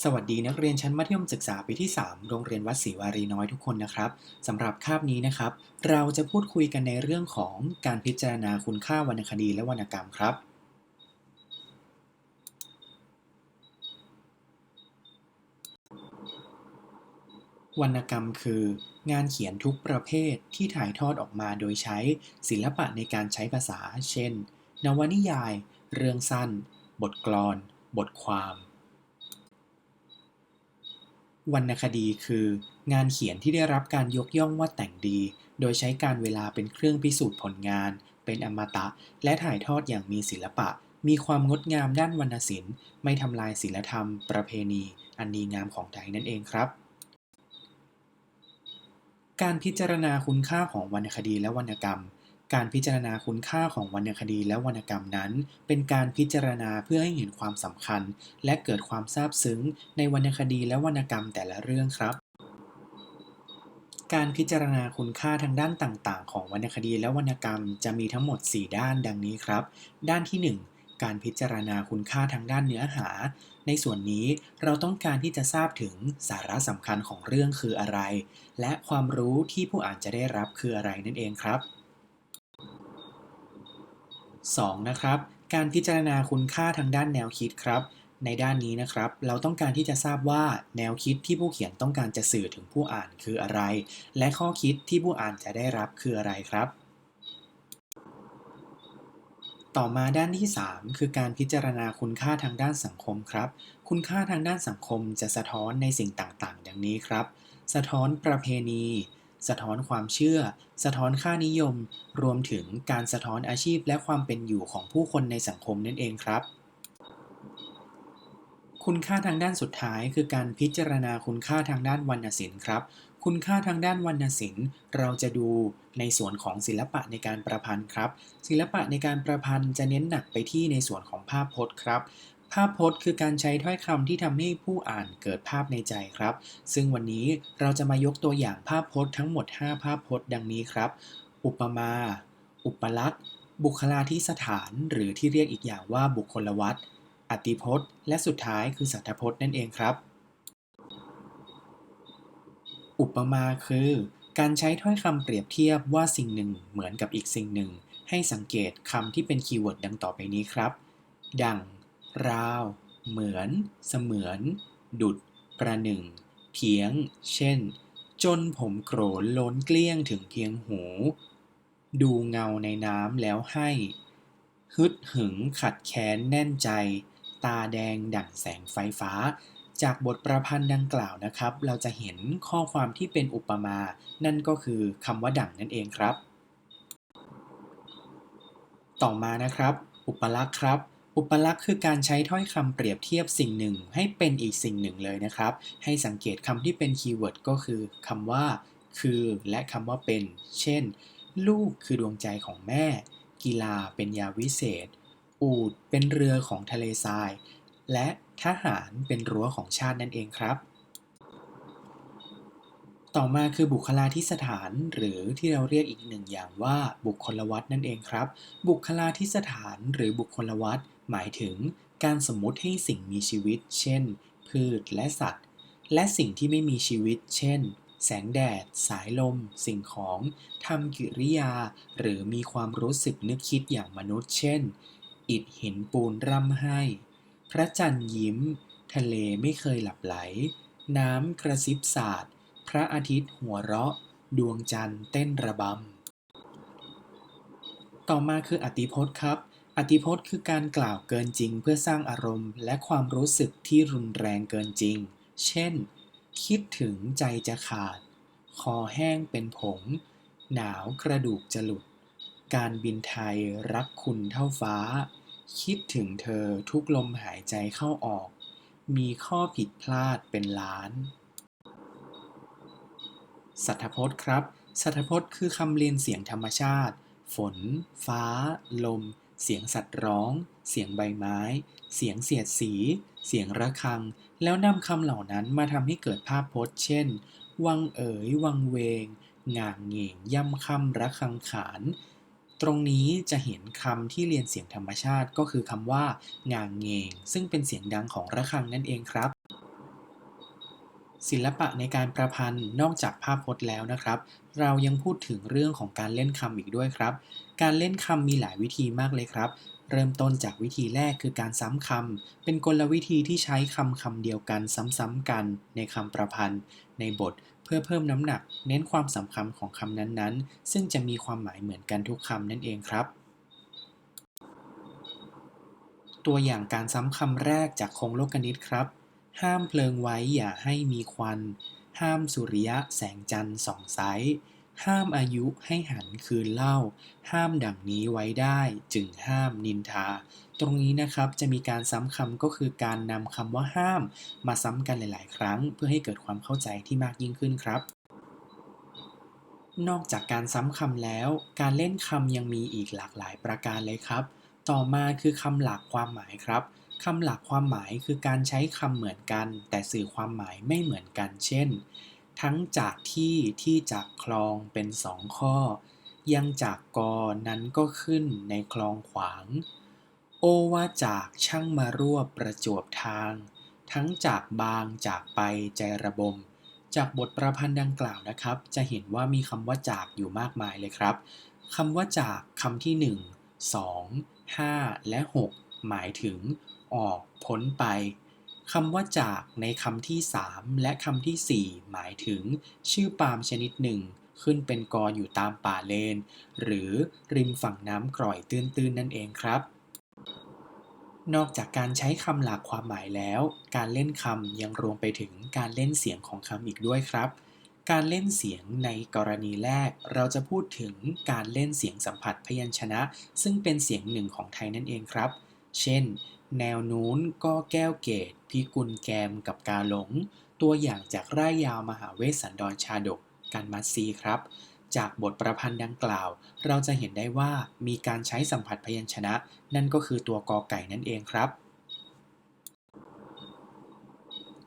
สวัสดีนักเรียนชั้นมัธยมศึกษาปีที่ 3 โรงเรียนวัดศรีวารีน้อยทุกคนนะครับสำหรับคาบนี้นะครับ เราจะพูดคุยกันในเรื่องของการพิจารณาคุณค่าวรรณคดีและวรรณกรรมครับ วรรณกรรมคือ งานเขียนทุกประเภทที่ถ่ายทอดออกมาโดยใช้ศิลปะในการใช้ภาษา เช่น นวนิยาย เรื่องสั้น บทกลอน บทความ วรรณคดีคืองานเขียนที่ได้รับการยกย่องว่าแต่งดี โดยใช้การเวลาเป็นเครื่องพิสูจน์ผลงาน เป็นอมตะ และถ่ายทอดอย่างมีศิลปะ มีความงดงามด้านวรรณศิลป์ ไม่ทำลายศีลธรรม ประเพณี อันดีงามของไทยนั่นเองครับ การพิจารณาคุณค่าของวรรณคดีและวรรณกรรม การพิจารณาคุณค่าของวรรณคดีและวรรณกรรมนั้น เป็นการพิจารณาเพื่อให้เห็นความสำคัญ และเกิดความซาบซึ้ง ในวรรณคดีและวรรณกรรมแต่ละเรื่องครับการพิจารณาคุณค่าทางด้านต่างๆ ของวรรณคดีและวรรณกรรมจะมีทั้งหมด 4 ด้านดังนี้ครับ ด้านที่ 1 การพิจารณาคุณค่าทางด้านเนื้อหา ในส่วนนี้เราต้องการที่จะทราบถึงสาระสำคัญของเรื่องคืออะไร และความรู้ที่ผู้อ่านจะได้รับคืออะไรนั่นเองครับ 2. นะครับ การพิจารณาคุณค่าทางด้านแนวคิดครับ ในด้านนี้นะครับ เราต้องการที่จะทราบว่าแนวคิดที่ผู้เขียนต้องการจะสื่อถึงผู้อ่านคืออะไร และข้อคิดที่ผู้อ่านจะได้รับคืออะไรครับ ต่อมาด้านที่ 3 คือการพิจารณาคุณค่าทางด้านสังคมครับ คุณค่าทางด้านสังคมจะสะท้อนในสิ่งต่างๆ ดังนี้ครับ สะท้อนประเพณี สะท้อนความเชื่อ สะท้อนค่านิยม รวมถึงการสะท้อนอาชีพและความเป็นอยู่ของผู้คนในสังคมนั่นเองครับ คุณค่าทางด้านสุดท้ายคือการพิจารณาคุณค่าทางด้านวรรณศิลป์ครับ คุณค่าทางด้านวรรณศิลป์เราจะดูในส่วนของศิลปะในการประพันธ์ครับ ศิลปะในการประพันธ์จะเน้นหนักไปที่ในส่วนของภาพพจน์ครับ ภาพพจน์คือการใช้ถ้อยคำที่ทำให้ผู้อ่านเกิดภาพในใจครับ ซึ่งวันนี้เราจะมายกตัวอย่างภาพพจน์ทั้งหมด 5 ภาพพจน์ดังนี้ครับ อุปมา อุปลักษณ์บุคลาธิสถาน หรือที่เรียกอีกอย่างว่าบุคคลวัตรอติพจน์ และสุดท้ายคือสัทธพจน์นั่นเองครับ อุปมาคือ การใช้ถ้อยคำเปรียบเทียบว่าสิ่งหนึ่งเหมือนกับอีกสิ่งหนึ่ง ให้สังเกตคำที่เป็นคีย์เวิร์ดดังต่อไปนี้ครับ ดัง ราว เหมือน เสมือน ดุด ประหนึ่งเถียง เช่น จนผมโกรนล้นเกลี้ยงถึงเพียงหู ดูเงาในน้ำแล้วให้ ฮึดหึงขัดแค้นแน่นใจ ตาแดงดั่งแสงไฟฟ้า จากบทประพันธ์ดังกล่าวนะครับ เราจะเห็นข้อความที่เป็นอุปมา นั่นก็คือคำว่าดั่งนั่นเองครับ ต่อมานะครับ อุปลักษณ์ครับ อุปลักษณ์คือการใช้ถ้อยคำเปรียบเทียบสิ่งหนึ่งให้เป็นอีกสิ่งหนึ่งเลยนะครับ ให้สังเกตคำที่เป็นคีย์เวิร์ดก็คือคำว่า คือและคำว่าเป็น เช่น ลูกคือดวงใจของแม่ กีฬาเป็นยาวิเศษ อูดเป็นเรือของทะเลทราย และทหารเป็นรั้วของชาตินั่นเองครับ ต่อมาคือบุคลาธิสถาน หรือที่เราเรียกอีกหนึ่งอย่างว่าบุคคลวัตนั่นเองครับ บุคลาธิสถานหรือบุคคลวัตหมายถึงการสมมติให้สิ่งมีชีวิต เช่น พืชและสัตว์ และสิ่งที่ไม่มีชีวิต เช่น แสงแดด สายลม สิ่งของทำกิริยา หรือมีความรู้สึกนึกคิดอย่างมนุษย์ เช่น อิฐหินปูนร่ำให้ พระจันทร์ยิ้ม ทะเลไม่เคยหลับไหล น้ำกระซิบสาด พระอาทิตย์หัวเราะ ดวงจันทร์เต้นระบำ ต่อมาคืออติพจน์ครับ อติพจน์คือการกล่าวเกินจริง เพื่อสร้างอารมณ์ และความรู้สึกที่รุนแรงเกินจริง เช่น คิดถึงใจจะขาด คอแห้งเป็นผง หนาวกระดูกจะหลุด การบินไทยรักคุณเท่าฟ้า คิดถึงเธอทุกลมหายใจเข้าออก มีข้อผิดพลาดเป็นล้าน สัทธพจน์ครับ สัทธพจน์คือคำเรียนเสียงธรรมชาติ ฝน ฟ้า ลม เสียงสัตว์ร้อง เสียงใบไม้ เสียงเสียดสี เสียงระฆัง แล้วนำคำเหล่านั้นมาทำให้เกิดภาพพจน์ เช่น วังเอ๋ย วังเวงง่างเงงย่ำค่ำระฆังขาน ตรงนี้จะเห็นคำที่เรียนเสียงธรรมชาติก็คือคำว่าง่างเงงซึ่งเป็นเสียงดังของระฆังนั่นเองครับ ศิลปะในการประพันธ์นอกจากภาพพจน์แล้วนะครับ เรายังพูดถึงเรื่องของการเล่นคำอีกด้วยครับ การเล่นคำมีหลายวิธีมากเลยครับ เริ่มต้นจากวิธีแรกคือการซ้ำคำเป็นกลวิธีที่ใช้คำคำเดียวกันซ้ำๆกันในคำประพันธ์ ในบทเพื่อเพิ่มน้ำหนัก เน้นความสำคัญของคำนั้นๆ ซึ่งจะมีความหมายเหมือนกันทุกคำนั่นเองครับตัวอย่างการซ้ำคำแรกจากโครงโลกนิตครับ ห้ามเพลิงไว้อย่าให้มีควัน ห้ามสุริยะแสงจันทร์ส่องใส ห้ามอายุให้หันคืนเล่า ห้ามดังนี้ไว้ได้จึงห้ามนินทา ตรงนี้นะครับจะมีการซ้ำคำก็คือการนำคำว่าห้าม มาซ้ำกันหลาย ๆ ครั้ง เพื่อให้เกิดความเข้าใจที่มากยิ่งขึ้นครับ นอกจากการซ้ำคำแล้ว การเล่นคำยังมีอีกหลากหลายประการเลยครับ ต่อมาคือคำหลักความหมายครับ คำหลักความหมายคือการใช้คำเหมือนกัน แต่สื่อความหมายไม่เหมือนกัน เช่น ทั้งจากที่ที่จากคลองเป็นสองข้อ ยังจากกอนั้นก็ขึ้นในคลองขวาง โอว่าจากช่างมารวบประจวบทาง ทั้งจากบางจากไปใจระบม จากบทประพันธ์ดังกล่าวนะครับ จะเห็นว่ามีคำว่าจากอยู่มากมายเลยครับคำว่าจากคำที่ 1 2 5 และ 6 หมายถึง ออกพ้นไปคำว่าจากในคำที่ 3 และคำที่ 4 หมายถึง ชื่อปาล์มชนิดหนึ่ง ขึ้นเป็นกออยู่ตามป่าเลน หรือริมฝั่งน้ำกร่อยตื้นๆนั่นเองครับ นอกจากการใช้คำหลากความหมายแล้ว การเล่นคำยังรวมไปถึงการเล่นเสียงของคำอีกด้วยครับ การเล่นเสียงในกรณีแรก เราจะพูดถึงการเล่นเสียงสัมผัสพยัญชนะ ซึ่งเป็นเสียงหนึ่งของไทยนั่นเองครับ เช่น แนวนู้นก็แก้วเกตพิกุลแกมกับกาหลง ตัวอย่างจากร่ายยาวมหาเวสสันดรชาดกการมัดซีครับ จากบทประพันธ์ดังกล่าว เราจะเห็นได้ว่ามีการใช้สัมผัสพยัญชนะ นั่นก็คือตัวกอไก่นั่นเองครับ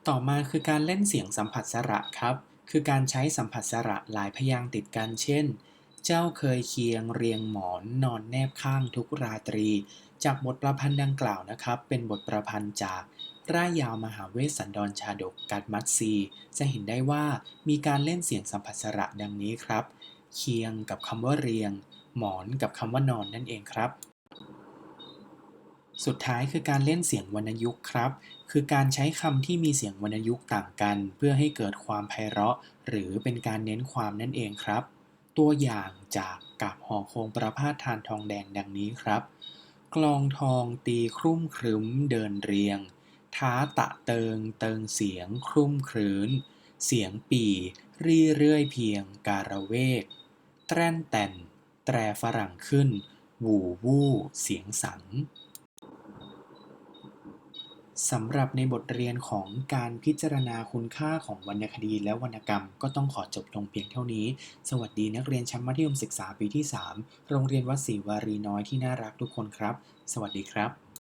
ต่อมาคือการเล่นเสียงสัมผัสสระครับ คือการใช้สัมผัสสระหลายพยางติดกันเช่น เจ้าเคยเคียงเรียงหมอนนอนแนบข้างทุกราตรี จากบทประพันธ์ดังกล่าวนะครับ เป็นบทประพันธ์จากร่ายยาวมหาเวสสันดรชาดกกัดมัดซี จะเห็นได้ว่ามีการเล่นเสียงสัมผัสสระดังนี้ครับ เคียงกับคำว่าเรียง หมอนกับคำว่านอนนั่นเองครับ สุดท้ายคือการเล่นเสียงวรรณยุกต์ครับ คือการใช้คำที่มีเสียงวรรณยุกต์ต่างกัน เพื่อให้เกิดความไพเราะ หรือเป็นการเน้นความนั่นเองครับ ตัวอย่างจากกับหอโคงประพาสทานทองแดงดังนี้ครับ กลองทองตีครุ่มครึ้มเดินเรียง ท้าตะเติงเติงเสียงครุ่มครื้น เสียงปีรี่เรื่อยเพียงการะเวก แตรนแต่น แตรฝรั่งขึ้นวู่วู่เสียงสัง สำหรับในบทเรียนของการพิจารณาคุณค่าของวรรณคดีและวรรณกรรม ก็ต้องขอจบลงเพียงเท่านี้ สวัสดีนักเรียนชั้นมัธยมศึกษาปีที่ 3 โรงเรียนวัดศรีวารีน้อยที่น่ารักทุกคนครับ สวัสดีครับ